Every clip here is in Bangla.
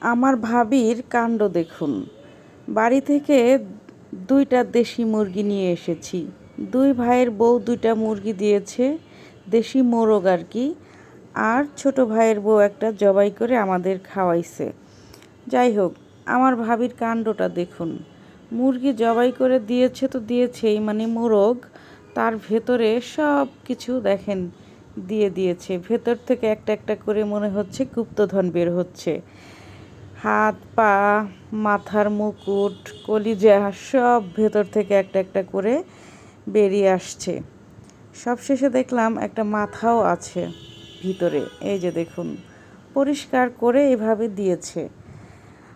আমার ভাবির কাণ্ড দেখুন। বাড়ি থেকে দুইটা দেশি মুরগি নিয়ে এসেছি। দুই ভাইয়ের বউ দুইটা মুরগি দিয়েছে, দেশি মোরগ আর কি। আর ছোট ভাইয়ের বউ একটা জবাই করে আমাদের খাওয়াইছে। যাই হোক, আমার ভাবির কাণ্ডটা দেখুন। মুরগি জবাই করে দিয়েছে তো দিয়েছেই মানে মোরগ তার ভেতরে সব কিছু দেখেন, দিয়ে দিয়েছে। ভেতর থেকে একটা একটা করে মনে হচ্ছে গুপ্তধন বের হচ্ছে। হাত, পা, মাথার মুকুট, কলিজা সব ভেতর থেকে একটা একটা করে বেরিয়ে আসছে। সবশেষে দেখলাম একটা মাথাও আছে ভিতরে। এই যে দেখুন, পরিষ্কার করে এভাবে দিয়েছে।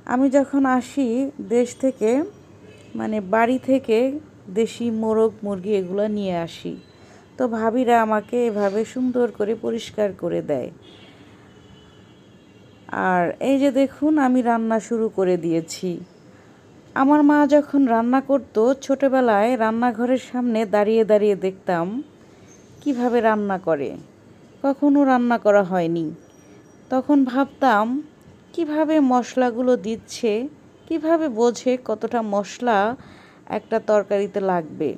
আমি যখন আসি দেশ থেকে মানে বাড়ি থেকে দেশি মোরগ, মুরগি এগুলো নিয়ে আসি, তো ভাবিরা আমাকে এভাবে সুন্দর করে পরিষ্কার করে দেয়। আর এই যে দেখুন, আমি রান্না শুরু করে দিয়েছি। আমার মা যখন রান্না করতো, ছোটবেলায় রান্নাঘরের সামনে দাঁড়িয়ে দাঁড়িয়ে দেখতাম, কীভাবে রান্না করে? কখনো রান্না করা হয়নি। তখন ভাবতাম, কীভাবে মশলাগুলো দিচ্ছে, কীভাবে বোঝে কতটা মশলা একটা তরকারিতে লাগবে।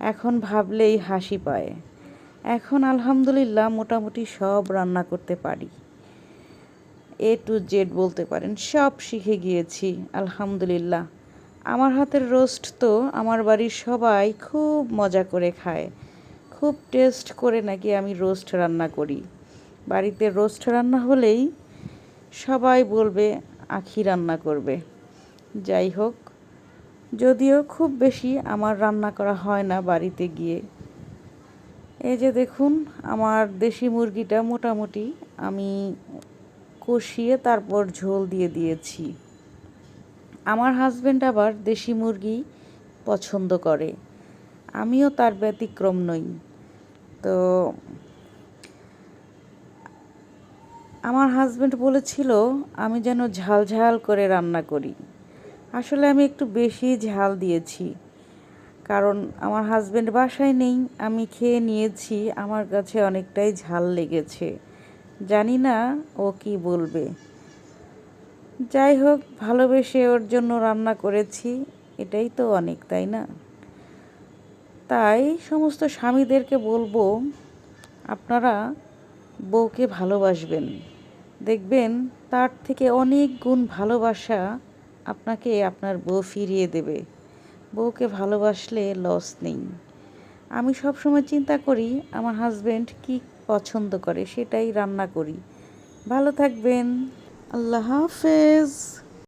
এখন ভাবলেই হাসি পায়। এখন আলহামদুলিল্লাহ মোটামুটি সব রান্না করতে পারি। এ টু জেড বলতে পারেন, সব শিখে গিয়েছি, আলহামদুলিল্লাহ। আমার হাতের রোস্ট তো আমার বাড়ির সবাই খুব মজা করে খায়। খুব টেস্ট করে নাকি আমি রোস্ট রান্না করি। বাড়িতে রোস্ট রান্না হলেই সবাই বলবে, আখি রান্না করবে। যাই হোক, যদিও খুব বেশি আমার রান্না করা হয় না বাড়িতে গিয়ে। এই যে দেখুন, আমার দেশি মুরগিটা মোটামুটি আমি কষিয়ে তারপর ঝোল দিয়ে দিয়েছি। আমার হাজব্যান্ড আবার দেশি মুরগি পছন্দ করে। আমিও তার ব্যতিক্রম নই। তো আমার হাজব্যান্ড বলেছিল, আমি যেন ঝাল ঝাল করে রান্না করি। আসলে আমি একটু বেশি ঝাল দিয়েছি। কারণ আমার হাজব্যান্ড বাসায় নেই, আমি খেয়ে নিয়েছি, আমার কাছে অনেকটাই ঝাল লেগেছে। জানি না ও কি বলবে। যাই হোক, ভালোবেসে ওর জন্য রান্না করেছি, এটাই তো অনেক, তাই না? তাই সমস্ত স্বামীদেরকে বলব, আপনারা বউকে ভালোবাসবেন। দেখবেন তার থেকে অনেক গুণ ভালোবাসা আপনাকে আপনার বউ ফিরিয়ে দেবে। বউকে ভালোবাসলে লস নেই। আমি সবসময় চিন্তা করি, আমার হাজব্যান্ড কি পছন্দ করে সেটাই রান্না করি। ভালো থাকবেন। আল্লাহ হাফেজ।